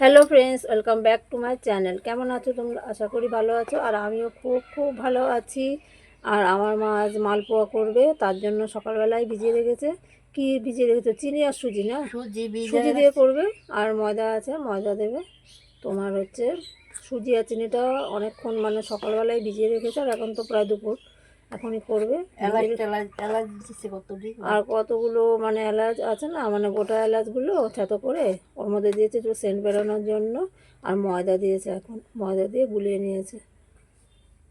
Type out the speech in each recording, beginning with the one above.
Hello friends welcome back to my channel কেমন আছো তোমরা? আশা করি ভালো আছো। আর আমিও খুব খুব ভালো আছি। আর আমার মা আজ মালপোয়া করবে তার জন্য সকালবেলায় ভিজিয়ে রেখেছে। কি ভিজিয়ে রেখেছে? চিনি আর সুজি না? সুজি সুজি দিয়ে করবে। আর ময়দা আছে ময়দা দেবে। তোমার হচ্ছে সুজি আর চিনিটা অনেকক্ষণ মানে সকালবেলায় ভিজিয়ে রেখেছে আর এখন তো প্রায় দুপুর। এখনই করবে। আর কতগুলো মানে এলাচ আছে না মানে গোটা এলাচগুলো থেতো করে ওর মধ্যে দিয়েছে একটু সেন্ট বেরোনোর জন্য আর ময়দা দিয়েছে এখন। ময়দা দিয়ে গুলিয়ে নিয়েছে।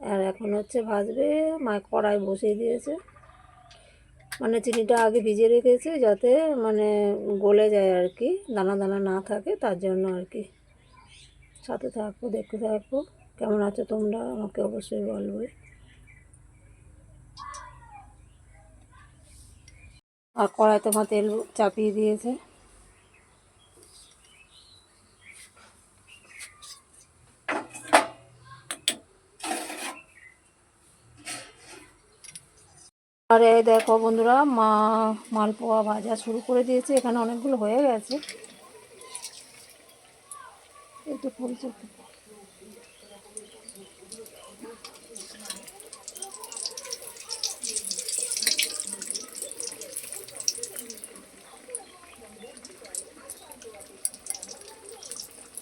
আর এখন হচ্ছে ভাজবে মা কড়াই বসিয়ে দিয়েছে। মানে চিনিটা আগে ভিজিয়ে রেখেছে যাতে মানে গলে যায় আর কি দানা দানা না থাকে তার জন্য আর কি। সাথে থাকব দেখতে থাকব কেমন আছো তোমরা আমাকে অবশ্যই বলবে। আর কড়াইতে মা তেল চাপিয়ে দিয়েছে। আর এই দেখো বন্ধুরা, মা মালপোয়া ভাজা শুরু করে দিয়েছে। এখানে অনেকগুলো হয়ে গেছে। একটু পরিচয়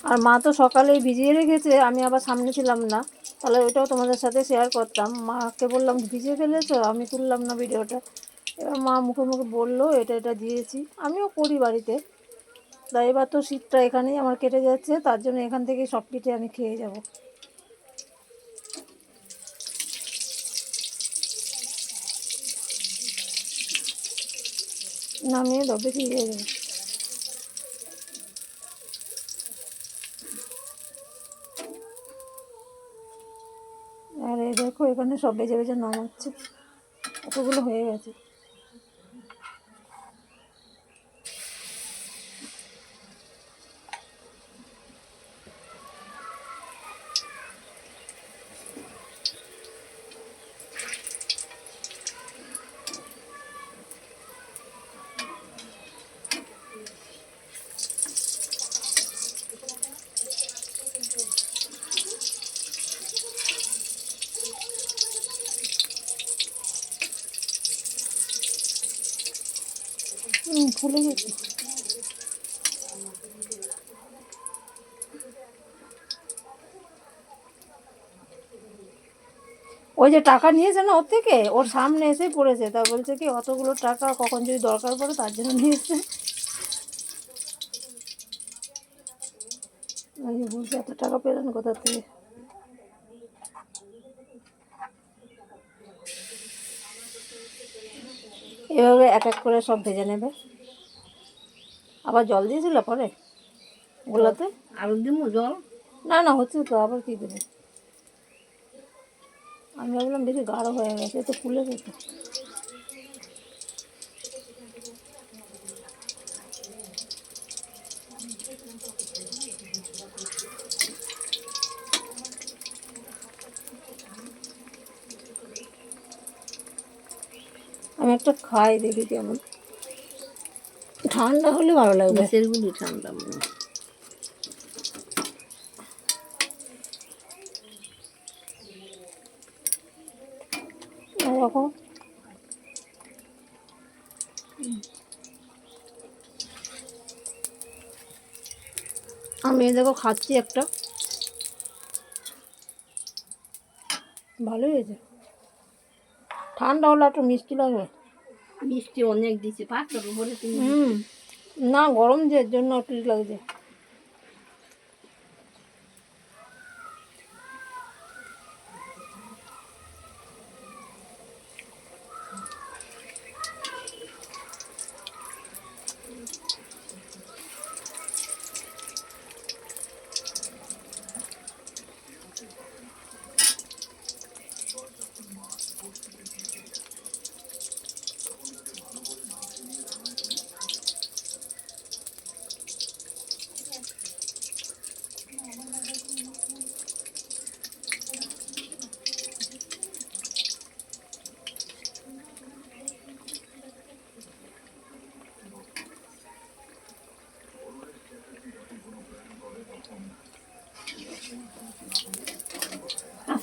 আর মা তো সকালেই ভিজিয়ে রেখেছে, আমি আবার সামনে ছিলাম না। তাহলে ওইটাও তোমাদের সাথে শেয়ার করতাম। মাকে বললাম, ভিজিয়ে ফেলেছো? আমি তুললাম না ভিডিওটা। এবার মা মুখে মুখে বলল, এটা এটা দিয়েছি। আমিও করি বাড়িতে। তাই এবার তো শীতটা এখানেই আমার কেটে যাচ্ছে, তার জন্য এখান থেকে সব পিঠে আমি খেয়ে যাব। নামিয়ে দাও বেশি হয়ে যাবে আর এখানে সব বেজে বেজে নামাচ্ছে। এতগুলো হয়ে গেছে। ফুলে গেছে ওই যে টাকা নিয়েছে না ওর থেকে? ওর সামনে এসে পড়েছে। তা বলছে কি, অতগুলো টাকা কখন যদি দরকার পড়ে তার জন্য নিয়েছে। বলছে, এত টাকা পেলেন কোথা থেকে? এভাবে এক এক করে সব ভেজে নেবে। আবার জল দিয়েছিল পরে? ওগুলোতে আরও দিব জল? না না হচ্ছে তো আবার কি দেবে? আমি ভাবলাম বেশি গাঢ় হয়ে গেছে তো ফুলে গেছে। একটা খাই দেখি কেমন। ঠান্ডা হলে ভালো লাগবে। গ্যাসের গুলি ঠান্ডা মনে আমি দেখো খাচ্ছি একটা। ভালোই হয়েছে। ঠান্ডা হলে একটু মিষ্টি লাগবে। মিষ্টি অনেক দিচ্ছে পাঁচটার উপরে তুমি না গরম যে জন্য একটু লাগছে।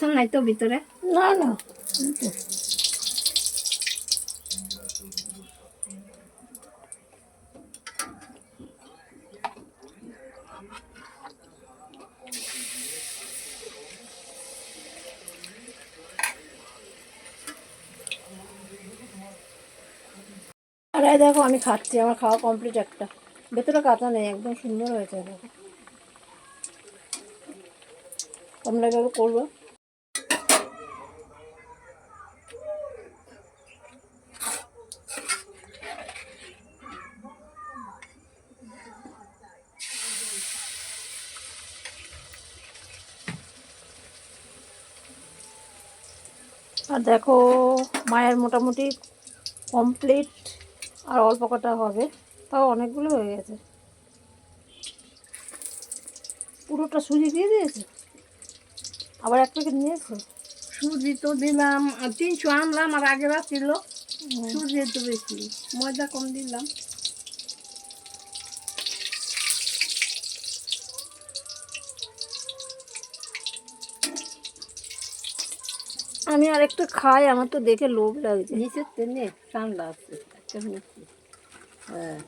বেসন নাই তো ভিতরে। না না। আর দেখো, আমি খাচ্ছি, আমার খাওয়া কমপ্লিট একটা। ভেতরে কাঁচা নেই, একদম সুন্দর হয়েছে, দেখো। তোমরা এভাবে করব? আর দেখো মায়ের মোটামুটি কমপ্লিট আর অল্প কটা হবে। তাও অনেকগুলো হয়ে গেছে। পুরোটা সুজি দিয়ে দিয়েছে? আবার এক প্যাকেট নিয়েছো? সুজি তো দিলাম আর তিনশো আনলাম আর আগের ছিল। সুজি তো বেশি ময়দা কম দিলাম। আমি আর একটা খাই আমার তো দেখে লোভ লাগছে। নিচের তেনে ঠান্ডা আছে হ্যাঁ।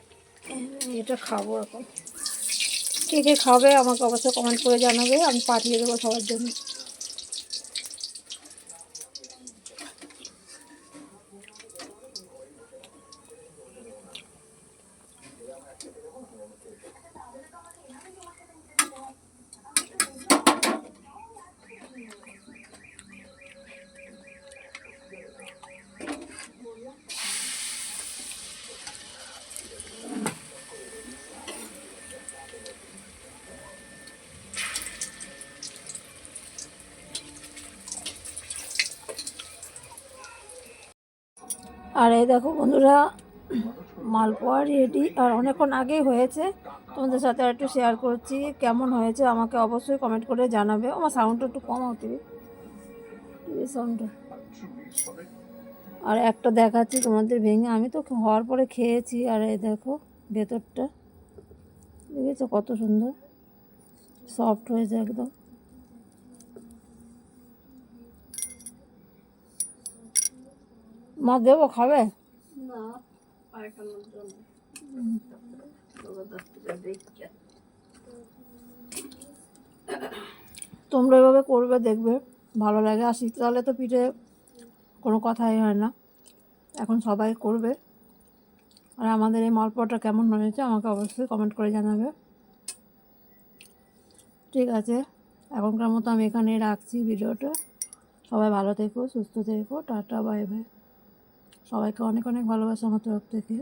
এটা খাব এখন। কে কে খাবে আমাকে অবশ্যই কমেন্ট করে জানাবে আমি পাঠিয়ে দেবো সবার জন্য। আর এই দেখো বন্ধুরা, মালপোয়া রেডি আর অনেকক্ষণ আগেই হয়েছে। তোমাদের সাথে আর একটু শেয়ার করছি, কেমন হয়েছে আমাকে অবশ্যই কমেন্ট করে জানাবে। আমার সাউন্ডটা একটু কম হতে সাউন্ডটা আর একটা দেখাচ্ছি তোমাদের ভেঙে। আমি তো হওয়ার পরে খেয়েছি, আর এই দেখো ভেতরটা। দেখেছ কত সুন্দর? সফট হয়েছে একদম। মা দেবো খাবে? না তোমরা এভাবে করবে দেখবে। ভালো লাগে। আর শীতকালে তো পিঠে কোনো কথাই হয় না। এখন সবাই করবে। আর আমাদের এই মালপোয়াটা কেমন হয়েছে আমাকে অবশ্যই কমেন্ট করে জানাবে। ঠিক আছে। এখনকার মতো আমি এখানে রাখছি ভিডিওটা। সবাই ভালো থেকো সুস্থ থেকো। টাটা বাই বাই সবাইকে অনেক অনেক ভালোবাসা আমার তরফ থেকে।